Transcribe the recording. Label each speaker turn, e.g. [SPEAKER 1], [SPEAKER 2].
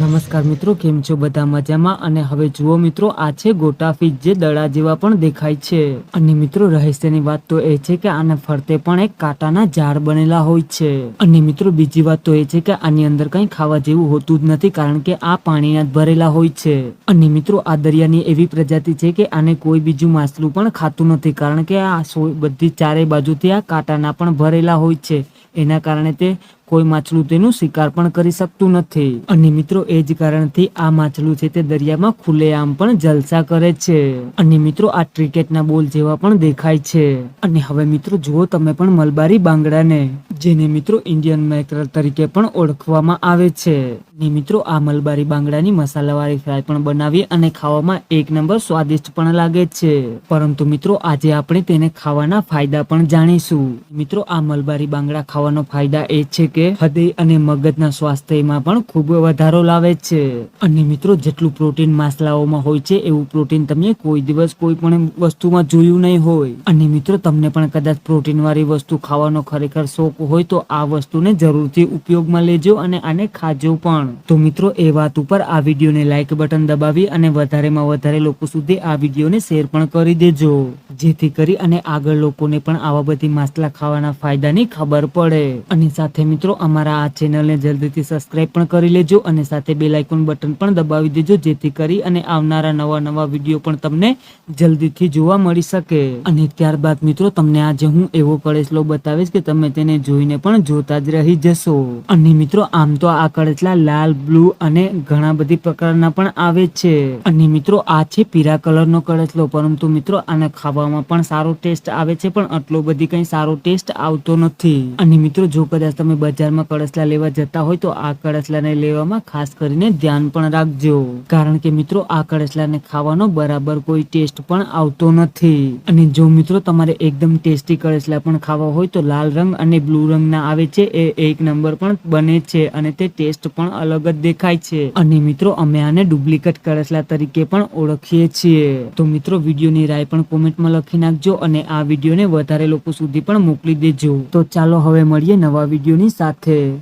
[SPEAKER 1] નમસ્કાર મિત્રો, કેમ છો બધા મજામાં? અને હવે જુઓ મિત્રો, આ છે ગોટા ફિશ જે દડા જેવા પણ દેખાય છે. અને મિત્રો, રહસ્યની વાત તો એ છે કે આને ફરતે પણ એક કાંટાના ઝાડ બનેલા હોય છે. અને મિત્રો, બીજી વાત તો એ છે કે આની અંદર કંઈ ખાવા જેવું હોતું જ નથી, કારણ કે આ પાણીના ભરેલા હોય છે. અને મિત્રો, આ દરિયાની એવી પ્રજાતિ છે કે આને કોઈ બીજું માછલું પણ ખાતું નથી, કારણ કે આ બધી ચારે બાજુથી આ કાંટાના પણ ભરેલા હોય છે. એના કારણે તે કોઈ માછલું તેનું શિકાર પણ કરી શકતું નથી. અને મિત્રો, એ જ કારણથી આ માછલું છે તે દરિયામાં ખુલ્લેઆમ પણ જલસા કરે છે. અને મિત્રો, આ ક્રિકેટના બોલ જેવા પણ દેખાય છે. અને હવે મિત્રો, જુઓ તમે પણ મલબારી બાંગડાને, જેને મિત્રો ઇન્ડિયન મેકરલ તરીકે પણ ઓળખવામાં આવે છે. ને મિત્રો, આ મલબારી બાંગડાની મસાલાવાળી ફ્રાય પણ બનાવી અને ખાવામાં એક નંબર સ્વાદિષ્ટ પણ લાગે છે. પરંતુ મિત્રો, આજે આપણે તેને ખાવાના ફાયદા પણ જાણીશું. મિત્રો, આ મલબારી બાંગડા ખાવાનો ફાયદા એ છે કે હૃદય અને મગજના સ્વાસ્થ્યમાં પણ ખૂબ વધારો લાવે છે. અને મિત્રો, જેટલું પ્રોટીન માસલાઓમાં હોય છે, એવું પ્રોટીન તમે કોઈ દિવસ કોઈ પણ વસ્તુમાં જોયું નહીં હોય. અને મિત્રો, તમને પણ કદાચ પ્રોટીન વાળી વસ્તુ ખાવાનો ખરેખર શોખ હોય તો આ વસ્તુને જરૂરથી ઉપયોગમાં લેજો અને આને ખાજો પણ. તો મિત્રો, એ વાત ઉપર આ વિડીયોને લાઇક બટન દબાવી અને વધારેમાં વધારે લોકો સુધી આ વિડીયોને શેર પણ કરી દેજો. જેથી કરી અને આગળ લોકોને પણ આવા બધી માસલા ખાવાના ફાયદાની ખબર પડે. અને સાથે મિત્રો અમારા આ ચેનલને જલ્દીથી સબસ્ક્રાઇબ પણ કરી લેજો અને સાથે બેલ આઇકોન બટન પણ દબાવી દેજો, જેથી કરી અને આવનારા નવા નવા વીડિયો પણ તમને જલ્દીથી જોવા મળી શકે. અને ત્યારબાદ મિત્રો, તમને આજે હું એવો કળેસલો બતાવીશ કે તમે તેને જોઈને પણ જોતા જ રહી જશો. અને મિત્રો, આમ તો આ કળેસલા લાલ, બ્લુ અને ઘણા બધી પ્રકારના પણ આવે છે. અને મિત્રો, આ છે પીળા કલરનો કળેસલો પરંતુ મિત્રો, આને ખાવામાં પણ સારો ટેસ્ટ આવે છે, પણ આટલો બધી કઈ સારો ટેસ્ટ આવતો નથી. અને મિત્રો, જો કદાચ તમે બજારમાં કળસલા લેવા જતા હોય તો આ કળસલાને લેવામાં ખાસ કરીને ધ્યાન પણ રાખજો. કારણ કે મિત્રો, આ કળસલાને ખાવાનો બરાબર કોઈ ટેસ્ટ પણ આવતો નથી. અને જો મિત્રો તમારે એકદમ ટેસ્ટી કળસલા પણ ખાવા હોય તો લાલ રંગ અને બ્લુ રંગના આવે છે, એ એક નંબર પણ બને છે અને તે ટેસ્ટ પણ અલગ જ દેખાય છે. અને મિત્રો, અમે આને ડુપ્લિકેટ કળસલા તરીકે પણ ઓળખીએ છીએ. તો મિત્રો, વિડીયોની રાય પણ કોમેન્ટમાં લખી નાખજો અને આ વિડીયોને વધારે લોકો સુધી પણ મોકલી દેજો. તો ચાલો હવે મળીએ નવા વિડીયોની સાથે